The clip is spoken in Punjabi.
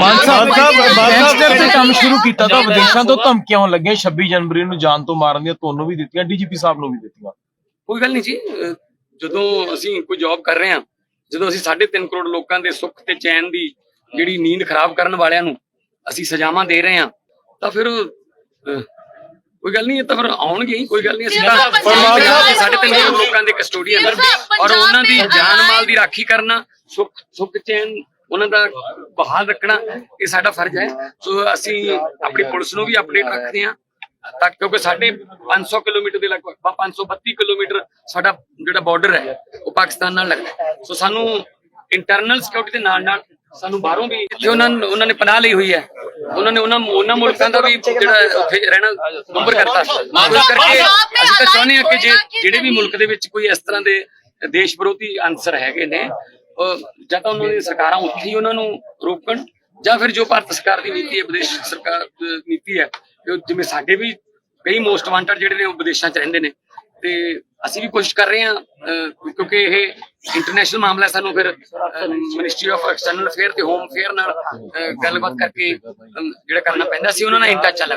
ਮਾਨ ਸਾਹਿਬ ਗੈਂਗਸਟਰ ਤੇ ਕੰਮ ਸ਼ੁਰੂ ਕੀਤਾ ਤਾਂ ਵਿਦੇਸ਼ਾਂ ਤੋਂ ਧਮਕੀਆਂ ਆਉਣ ਲੱਗੀਆਂ 26 ਜਨਵਰੀ ਨੂੰ ਜਾਨ ਤੋਂ ਮਾਰਨ ਦੀਆਂ ਤੁਹਾਨੂੰ ਵੀ ਦਿੱਤੀਆਂ ਡੀਜੀਪੀ ਸਾਹਿਬ ਨੂੰ ਵੀ ਦਿੱਤੀਆਂ। ਕੋਈ ਗੱਲ ਨਹੀਂ ਜੀ ਜਦੋਂ ਅਸੀਂ ਕੋਈ ਜੌਬ ਕਰ ਰਹੇ ਹਾਂ ਜਦੋਂ ਅਸੀਂ 3.5 ਕਰੋੜ ਲੋਕਾਂ ਦੇ ਸੁੱਖ ਤੇ ਚੈਨ ਦੀ ਜਿਹੜੀ ਨੀਂਦ ਖਰਾਬ ਕਰਨ ਵਾਲਿਆਂ ਨੂੰ ਅਸੀਂ ਸਜ਼ਾਵਾਂ ਦੇ ਰਹੇ ਹਾਂ ਤਾਂ ਫਿਰ ਕੋਈ ਗੱਲ ਨਹੀਂ ਇਹ ਤਾਂ ਫਿਰ ਆਉਣਗੇ ਹੀ ਕੋਈ ਗੱਲ ਨਹੀਂ ਅਸੀਂ ਤਾਂ ਪਰਮਾਤਮਾ- ਸਾਡੇ ਤਿੰਨ ਕਰੋੜ ਲੋਕਾਂ ਦੇ ਕਸਟੋਡੀਅਨ ਔਰ ਉਹਨਾਂ ਦੀ ਜਾਨ ਮਾਲ ਦੀ ਰਾਖੀ ਕਰਨਾ ਸੁੱਖ ਸੁੱਖ ਚੈਨ ਉਹਨਾਂ ਦਾ ਬਹਾਲ ਰੱਖਣਾ ਇਹ ਸਾਡਾ ਫਰਜ਼ ਹੈ। ਸੋ ਅਸੀਂ ਆਪਣੀ ਪੁਲਿਸ ਨੂੰ ਵੀ ਅਪਡੇਟ ਰੱਖਦੇ ਹਾਂ ਤਾਂ ਕਿਉਂਕਿ ਸਾਡੇ 500 ਕਿਲੋਮੀਟਰ ਦੇ ਲਗਭਗ 532 ਕਿਲੋਮੀਟਰ ਸਾਡਾ ਜਿਹੜਾ ਬਾਰਡਰ ਹੈ, ਉਹ ਪਾਕਿਸਤਾਨ ਨਾਲ ਲੱਗਦਾ ਸੋ ਸਾਨੂੰ ਇੰਟਰਨਲ ਸਿਕਿਉਰਿਟੀ ਦੇ ਨਾਲ ਨਾਲ ਸਾਨੂੰ ਬਾਹਰੋਂ ਵੀ ਜਿੱਥੇ ਉਹਨਾਂ ਉਹਨਾਂ ਨੇ ਪਨਾਹ ਲਈ ਹੋਈ ਹੈ, ਉਹਨਾਂ ਨੇ ਉਹਨਾਂ ਉਹਨਾਂ ਮੁਲਕਾਂ ਦਾ ਵੀ ਜਿਹੜਾ ਉੱਥੇ ਰਹਿਣਾ ਨੰਬਰ ਕਰਤਾ। ਇਸ ਕਰਕੇ ਅਸੀਂ ਤਾਂ ਚਾਹੁੰਦੇ ਹਾਂ ਕਿ ਜਿਹੜੇ ਵੀ ਮੁਲਕ ਦੇ ਵਿੱਚ ਕੋਈ ਇਸ ਤਰ੍ਹਾਂ ਦੇ ਦੇਸ਼ ਵਿਰੋਧੀ ਅਨਸਰ ਹੈਗੇ ਨੇ ਜਾਂ ਤਾਂ ਉਹਨਾਂ ਦੀ ਸਰਕਾਰਾਂ ਉੱਥੇ ਹੀ ਉਹਨਾਂ ਨੂੰ ਰੋਕਣ, ਜਾਂ ਫਿਰ ਜੋ ਭਾਰਤ ਸਰਕਾਰ ਦੀ ਨੀਤੀ ਹੈ, ਵਿਦੇਸ਼ ਸਰਕਾਰ ਨੀਤੀ ਹੈ ਜਿਵੇਂ ਸਾਡੇ ਵੀ ਕਈ ਮੋਸਟ ਵਾਂਟਡ ਜਿਹੜੇ ਨੇ ਉਹ ਵਿਦੇਸ਼ਾਂ 'ਚ ਰਹਿੰਦੇ ਨੇ, ਤੇ ਅਸੀਂ ਵੀ ਕੋਸ਼ਿਸ਼ ਕਰ ਰਹੇ ਹਾਂ ਕਿਉਂਕਿ ਇਹ ਇੰਟਰਨੈਸ਼ਨਲ ਮਾਮਲਾ ਸਾਨੂੰ ਫਿਰ ਮਿਨਿਸਟਰੀ ਆਫ ਐਕਸਟਰਨਲ ਅਫੇਅਰ ਤੇ ਹੋਮ ਅਫੇਅਰ ਨਾਲ ਗੱਲਬਾਤ ਕਰਕੇ ਜਿਹੜਾ ਕਰਨਾ ਪੈਂਦਾ ਸੀ, ਉਹਨਾਂ ਨਾਲ ਇਨ ਚੱਲ